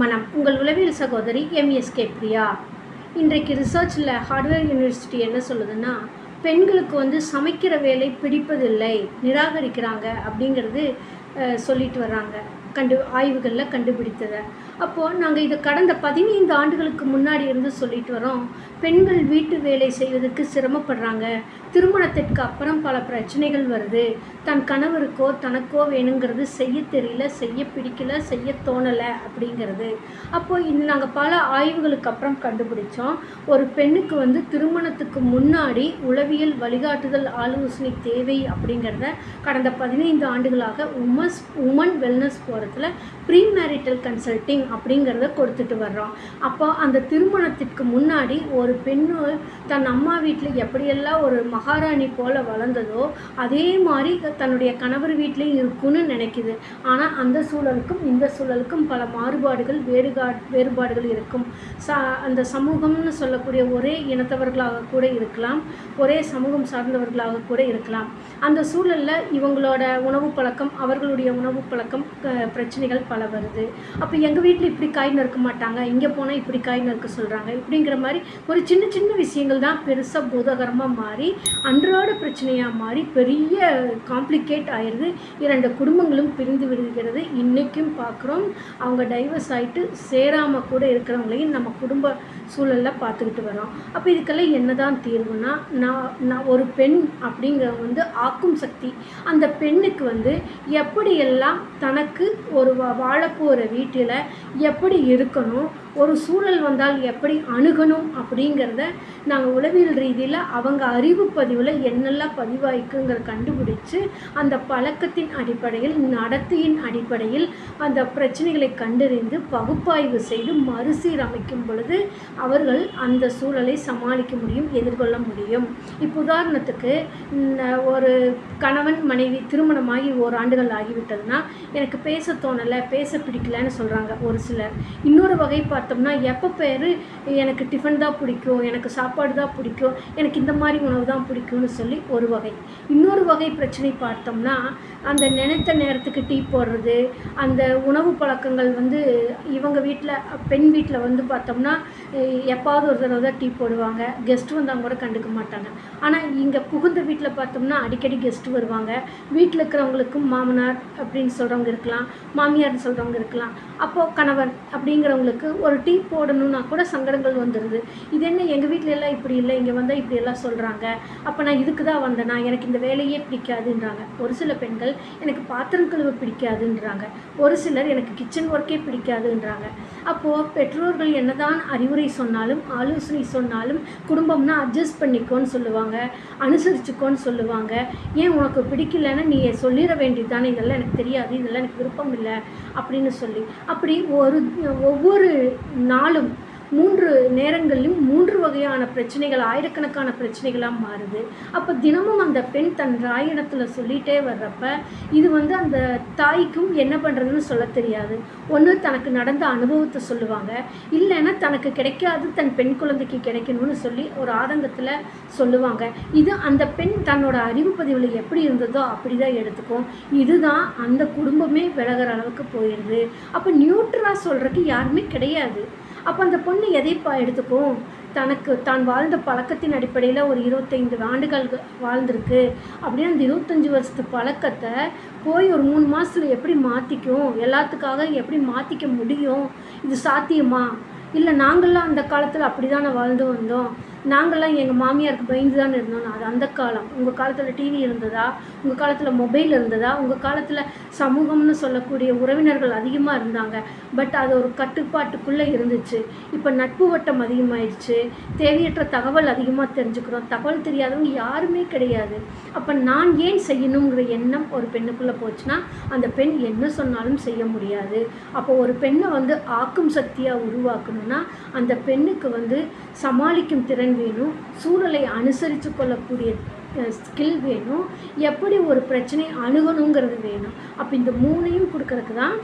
மனம். உங்கள் உளவியல் சகோதரி எம்எஸ்கே பிரியா. இன்றைக்கு ரிசர்ச்சில் ஹார்ட்வேர் யூனிவர்சிட்டி என்ன சொல்லுதுன்னா பெண்களுக்கு வந்து சமைக்கிற வேலை பிடிப்பதில்லை நிராகரிக்கிறாங்க அப்படிங்கிறது சொல்லிட்டு வர்றாங்க. கண்டு ஆய்வுகளில் கண்டுபிடித்ததை. அப்போது நாங்கள் இதை கடந்த பதினைந்து ஆண்டுகளுக்கு முன்னாடி இருந்து சொல்லிட்டு வரோம். பெண்கள் வீட்டு வேலை செய்வதற்கு சிரமப்படுறாங்க. திருமணத்திற்கு அப்புறம் பல பிரச்சனைகள் வருது. தன் கணவருக்கோ தனக்கோ வேணுங்கிறது செய்ய தெரியல செய்ய பிடிக்கல செய்ய தோணலை அப்படிங்கிறது. அப்போது இது நாங்கள் பல ஆய்வுகளுக்கு அப்புறம் கண்டுபிடிச்சோம். ஒரு பெண்ணுக்கு வந்து திருமணத்துக்கு முன்னாடி உளவியல் வழிகாட்டுதல் ஆலோசனை தேவை அப்படிங்கிறத கடந்த பதினைந்து ஆண்டுகளாக உமஸ் உமன் வெல்னஸ் போகிறதுல ப்ரீ மேரிட்டல் கன்சல்ட்டிங் அப்படிங்கிறத கொடுத்துட்டு வர்றோம். அப்போ அந்த திருமணத்திற்கு முன்னாடி ஒரு பெண்ணு தன் அம்மா வீட்டில் எப்படியெல்லாம் ஒரு மகாராணி போல் வளர்ந்ததோ அதே மாதிரி தன்னுடைய கணவர் வீட்லேயும் இருக்குன்னு நினைக்குது. ஆனால் அந்த சூழலுக்கும் இந்த சூழலுக்கும் பல மாறுபாடுகள் வேறுகா வேறுபாடுகள் இருக்கும். ச அந்த சமூகம்னு சொல்லக்கூடிய ஒரே இனத்தவர்களாக கூட இருக்கலாம். ஒரே சமூகம் சார்ந்தவர்களாக கூட இருக்கலாம். அந்த சூழலில் இவங்களோட உணவு பழக்கம் அவர்களுடைய உணவு பழக்கம் பிரச்சனைகள் பல வருது. அப்போ எங்கள் வீட்டில் இப்படி காய் நறுக்க மாட்டாங்க? இங்கே போனால் இப்படி காய் நறுக்க சொல்கிறாங்க இப்படிங்கிற மாதிரி ஒரு சின்ன சின்ன விஷயங்கள் தான் பெருசாக போதகரமாக மாறி அன்றாட பிரச்சனையாக மாறி பெரிய காம்ப்ளிகேட் ஆயிடுது இரண்டு குடும்பங்களும் பிரிந்து விடுகிறது. இன்றைக்கும் பார்க்குறோம் அவங்க டைவர்ஸ் ஆகிட்டு சேராமல் கூட இருக்கிறவங்களையும் நம்ம குடும்ப சூழலில் பார்த்துக்கிட்டு வரோம் அப்போ இதுக்கெல்லாம் என்னதான் தீர்வுனா நான் நான் ஒரு பெண் அப்படிங்கிற வந்து ஆக்கும் சக்தி. அந்த பெண்ணுக்கு வந்து எப்படியெல்லாம் தனக்கு ஒரு வா வாழப்போகிற வீட்டில் எப்படி இருக்கணும்? ஒரு சூழல் வந்தால் எப்படி அணுகணும் அப்படிங்கிறத நாங்கள் உளவியல் ரீதியில் அவங்க அறிவு பதிவில் என்னெல்லாம் பதிவாய்க்குங்கிற கண்டுபிடிச்சு அந்த பழக்கத்தின் அடிப்படையில் நடத்தையின் அடிப்படையில் அந்த பிரச்சனைகளை கண்டறிந்து பகுப்பாய்வு செய்து மறுசீரமைக்கும் பொழுது அவர்கள் அந்த சூழலை சமாளிக்க முடியும் எதிர்கொள்ள முடியும். இப்போ உதாரணத்துக்கு ஒரு கணவன் மனைவி திருமணமாகி ஓராண்டுகள் ஆகிவிட்டதுன்னா எனக்கு பேச தோணலை பேச பிடிக்கலன்னு சொல்கிறாங்க ஒரு சிலர். இன்னொரு வகை பார்த்தோம்னா எப்போ பேர் எனக்கு டிஃபன் தான் பிடிக்கும் எனக்கு சாப்பாடு தான் பிடிக்கும் எனக்கு இந்த மாதிரி உணவு தான் பிடிக்கும்னு சொல்லி ஒரு வகை. இன்னொரு வகை பிரச்சனை பார்த்தோம்னா அந்த நினைத்த நேரத்துக்கு டீ போடுறது அந்த உணவு பழக்கங்கள் வந்து இவங்க வீட்டில் பெண் வீட்டில் வந்து பார்த்தோம்னா எப்பாவது ஒரு தடவை தான் டீ போடுவாங்க. கெஸ்ட் வந்தால் கூட கண்டுக்க மாட்டாங்க. ஆனால் இங்கே புகுந்த வீட்டில் பார்த்தோம்னா அடிக்கடி கெஸ்ட் வருவாங்க. வீட்டில் இருக்கிறவங்களுக்கும் மாமனார் அப்படின்னு சொல்கிறவங்க இருக்கலாம் மாமியார்னு சொல்கிறவங்க இருக்கலாம். அப்போது கணவன் அப்படிங்கிறவங்களுக்கு ஒரு டீ போடணும்னா கூட சங்கடங்கள் வந்துடுது இது என்ன எங்கள் வீட்டில எல்லாம் இப்படி இல்லை இங்கே வந்தால் இப்படி எல்லாம் சொல்கிறாங்க அப்போ நான் இதுக்கு தான் வந்தேனா எனக்கு இந்த வேலையே பிடிக்காதுன்றாங்க. ஒரு சில பெண்கள் எனக்கு பாத்திரம் கழுவ பிடிக்காதுன்றாங்க. ஒரு சிலர் எனக்கு கிச்சன் ஒர்க்கே பிடிக்காதுன்றாங்க. அப்போது பெற்றோர்கள் என்னதான் அறிவுரை சொன்னாலும் ஆலோசனை சொன்னாலும் குடும்பம்னா அட்ஜஸ்ட் பண்ணிக்கோன்னு சொல்லுவாங்க. அனுசரிச்சுக்கோன்னு சொல்லுவாங்க. ஏன் உனக்கு பிடிக்கலைன்னு நீ சொல்லிட வேண்டியது தானே இதெல்லாம் எனக்கு தெரியாது இதெல்லாம் எனக்கு விருப்பம் இல்லை அப்படின்னு சொல்லி. அப்படி ஒரு ஒவ்வொரு நாளும் மூன்று நேரங்களிலும் மூன்று வகையான பிரச்சனைகள் ஆயிரக்கணக்கான பிரச்சனைகளாக மாறுது. அப்போ தினமும் அந்த பெண் தன் ராயணத்தில் சொல்லிகிட்டே வர்றப்ப இது வந்து அந்த தாய்க்கும் என்ன பண்ணுறதுன்னு சொல்ல தெரியாது. ஒன்று தனக்கு நடந்த அனுபவத்தை சொல்லுவாங்க. இல்லைன்னா தனக்கு கிடைக்காது தன் பெண் குழந்தைக்கு கிடைக்கணும்னு சொல்லி ஒரு ஆதங்கத்தில் சொல்லுவாங்க. இது அந்த பெண் தன்னோட அறிவு பதிவில் எப்படி இருந்ததோ அப்படி தான் எடுத்துக்கும். இதுதான் அந்த குடும்பமே விலகிற அளவுக்கு போயிடுது அப்போ நியூட்ரலாக சொல்கிறதுக்கு யாருமே கிடையாது. அப்போ அந்த பொண்ணு எதைப்பா எடுத்துக்கும்? தனக்கு தான் வாழ்ந்த பழக்கத்தின் அடிப்படையில் ஒரு இருபத்தைந்து ஆண்டுகள் வாழ்ந்திருக்கு. அப்படின்னு அந்த இருபத்தஞ்சி வருஷத்து பழக்கத்தை போய் ஒரு மூணு மாதத்தில் எப்படி மாற்றிக்கும் எல்லாத்துக்காக எப்படி மாற்றிக்க முடியும்? இது சாத்தியமா? இல்லை நாங்களாம் அந்த காலத்தில் அப்படி தானே வாழ்ந்து வந்தோம். நாங்கள்லாம் எங்கள் மாமியாருக்கு பயந்து தான் இருந்தோம். அது அந்த காலம். உங்கள் காலத்தில் டிவி இருந்ததா? உங்கள் காலத்தில் மொபைல் இருந்ததா? உங்கள் காலத்தில் சமூகம்னு சொல்லக்கூடிய உறவினர்கள் அதிகமாக இருந்தாங்க. பட் அது ஒரு கட்டுப்பாட்டுக்குள்ளே இருந்துச்சு. இப்போ நட்பு வட்டம் அதிகமாயிடுச்சு. தேவையற்ற தகவல் அதிகமாக தெரிஞ்சுக்கிறோம். தகவல் தெரியாதவங்க யாருமே கிடையாது. அப்போ நான் ஏன் செய்யணுங்கிற எண்ணம் ஒரு பெண்ணுக்குள்ளே போச்சுன்னா அந்த பெண் என்ன சொன்னாலும் செய்ய முடியாது. அப்போ ஒரு பெண்ணை வந்து ஆக்கும் சக்தியாக உருவாக்கணும்னா அந்த பெண்ணுக்கு வந்து சமாளிக்கும் திறன் வேணும் சூழலை அனுசரித்து கொள்ளக்கூடிய ஸ்கில் வேணும் எப்படி ஒரு பிரச்சனை அணுகணுங்கிறது வேணும். அப்போ இந்த மூணையும் கொடுக்கறதுக்கு தான்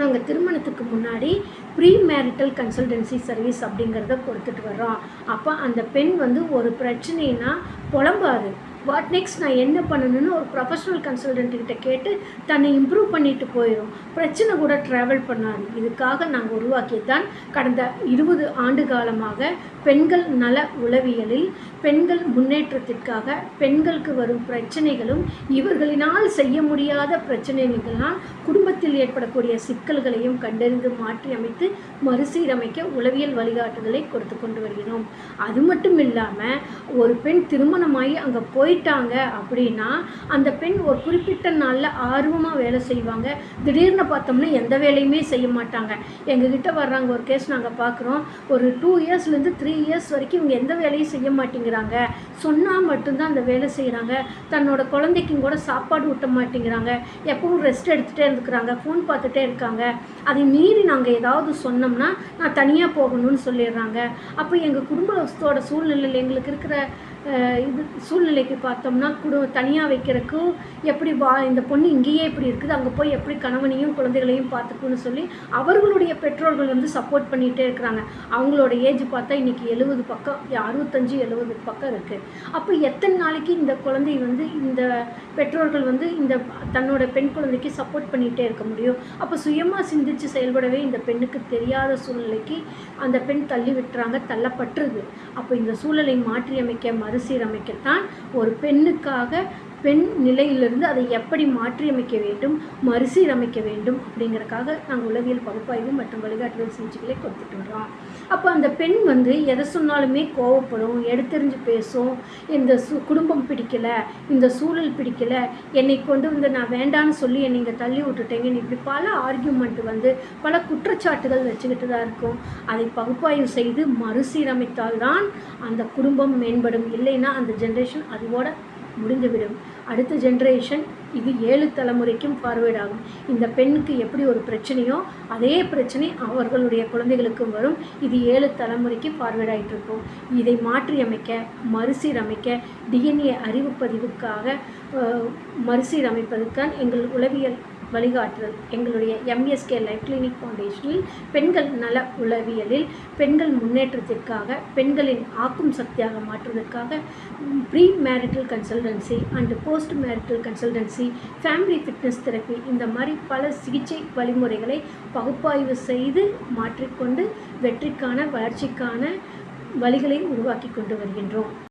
நாங்கள் திருமணத்துக்கு முன்னாடி ப்ரீ மேரிட்டல் கன்சல்டன்சி சர்வீஸ் அப்படிங்கிறத கொடுத்துட்டு வர்றோம். அப்போ அந்த பெண் வந்து ஒரு பிரச்சனைனா புலம்பாது. வாட் நெக்ஸ்ட் நான் என்ன பண்ணணும்னு ஒரு ப்ரொஃபஷனல் கன்சல்டன்ட் கேட்டு தன்னை இம்ப்ரூவ் பண்ணிட்டு போயிடும் பிரச்சனை கூட ட்ராவல் பண்ணாது. இதுக்காக நாங்கள் உருவாக்கி தான் கடந்த இருபது ஆண்டு காலமாக பெண்கள் நல உளவியலில் பெண்கள் முன்னேற்றத்திற்காக பெண்களுக்கு வரும் பிரச்சனைகளும் இவர்களினால் செய்ய முடியாத பிரச்சனைகளால் குடும்பத்தில் ஏற்படக்கூடிய சிக்கல்களையும் கண்டறிந்து மாற்றி அமைத்து மறுசீரமைக்க உளவியல் வழிகாட்டுதலை கொடுத்து கொண்டு வருகிறோம். அது மட்டும் இல்லாமல் ஒரு பெண் திருமணமாகி அங்கே போய் போயிட்டாங்க அப்படின்னா அந்த பெண் ஒரு குறிப்பிட்ட நாளில் ஆர்வமாக வேலை செய்வாங்க. திடீர்னு பார்த்தோம்னா எந்த வேலையுமே செய்ய மாட்டாங்க. எங்ககிட்ட வர்றாங்க ஒரு கேஸ் நாங்கள் பார்க்குறோம். ஒரு டூ இயர்ஸ்லேருந்து த்ரீ இயர்ஸ் வரைக்கும் இவங்க எந்த வேலையும் செய்ய மாட்டேங்கிறாங்க. சொன்னால் மட்டும்தான் அந்த வேலை செய்கிறாங்க தன்னோட குழந்தைக்கும் கூட சாப்பாடு ஊட்ட மாட்டேங்கிறாங்க. எப்பவும் ரெஸ்ட் எடுத்துகிட்டே இருக்கிறாங்க ஃபோன் பார்த்துட்டே இருக்காங்க. அதை மீறி நாங்கள் ஏதாவது சொன்னோம்னா நான் தனியாக போகணும்னு சொல்லிடுறாங்க. அப்போ எங்கள் குடும்பத்தோட சூழ்நிலையில் எங்களுக்கு இருக்கிற இது சூழ்நிலைக்கு பார்த்தோம்னா குடு தனியாக வைக்கிறதுக்கும் எப்படி வா இந்த பொண்ணு இங்கேயே இப்படி இருக்குது அங்கே போய் எப்படி கணவனையும் குழந்தைகளையும் பார்த்துக்குன்னு சொல்லி அவர்களுடைய பெற்றோர்கள் வந்து சப்போர்ட் பண்ணிகிட்டே இருக்கிறாங்க. அவங்களோட ஏஜ் பார்த்தா இன்றைக்கி எழுபது பக்கம் அறுபத்தஞ்சு எழுபது பக்கம் இருக்குது அப்போ எத்தனை நாளைக்கு இந்த குழந்தை வந்து இந்த பெற்றோர்கள் வந்து இந்த தன்னோட பெண் குழந்தைக்கு சப்போர்ட் பண்ணிகிட்டே இருக்க முடியும்? அப்போ சுயமாக சிந்தித்து செயல்படவே இந்த பெண்ணுக்கு தெரியாத சூழ்நிலைக்கு அந்த பெண் தள்ளி விட்டுறாங்க தள்ளப்பட்டுருது. அப்போ இந்த சூழலை மாற்றியமைக்க மறுசீரமைக்கத்தான் ஒரு பெண்ணுக்காக பெண் நிலையிலிருந்து அதை எப்படி மாற்றியமைக்க வேண்டும் மறுசீரமைக்க வேண்டும் அப்படிங்கிறக்காக நாங்கள் உளவியல் பகுப்பாய்வு மற்றும் வழிகாட்டுதல் சிகிச்சைகளை கொடுத்துட்டு வரோம் அப்போ அந்த பெண் வந்து எதை சொன்னாலுமே கோவப்படும் எடுத்தெறிஞ்சு பேசும் இந்த சு குடும்பம் பிடிக்கல இந்த சூழல் பிடிக்கல என்னை கொண்டு வந்து நான் வேண்டான்னு சொல்லி என்னை இங்கே தள்ளி விட்டுட்டேங்க. இப்படி பல ஆர்கியூமெண்ட் வந்து பல குற்றச்சாட்டுகள் வச்சுக்கிட்டு தான் இருக்கும். அதை பகுப்பாய்வு செய்து மறுசீரமைத்தால் தான் அந்த குடும்பம் மேம்படும். இல்லைன்னா அந்த ஜென்ரேஷன் அதுவோட முடிந்துவிடும். அடுத்த ஜென்ரேஷன் இது ஏழு தலைமுறைக்கும் ஃபார்வேர்ட் ஆகும். இந்த பெண்ணுக்கு எப்படி ஒரு பிரச்சனையோ அதே பிரச்சனை அவர்களுடைய குழந்தைகளுக்கும் வரும். இது ஏழு தலைமுறைக்கு ஃபார்வேர்ட் ஆகிட்டு இருக்கும். இதை மாற்றியமைக்க மறுசீரமைக்க டிஎன்ஏ அறிவு பதிவுக்காக எங்கள் உளவியல் வழிகாட்டுதல் எங்களுடைய எம்எஸ்கே லைஃப் கிளினிக் ஃபவுண்டேஷனில் பெண்கள் நல உளவியலில் பெண்கள் முன்னேற்றத்திற்காக பெண்களின் ஆக்கும் சக்தியாக மாற்றுவதற்காக premarital consultancy and postmarital consultancy family fitness therapy இந்த மாதிரி பல சிகிச்சை வழிமுறைகளை பகுப்பாய்வு செய்து மாற்றிக்கொண்டு வெற்றிக்கான வளர்ச்சிக்கான வழிகளை உருவாக்கி கொண்டு வருகின்றோம்.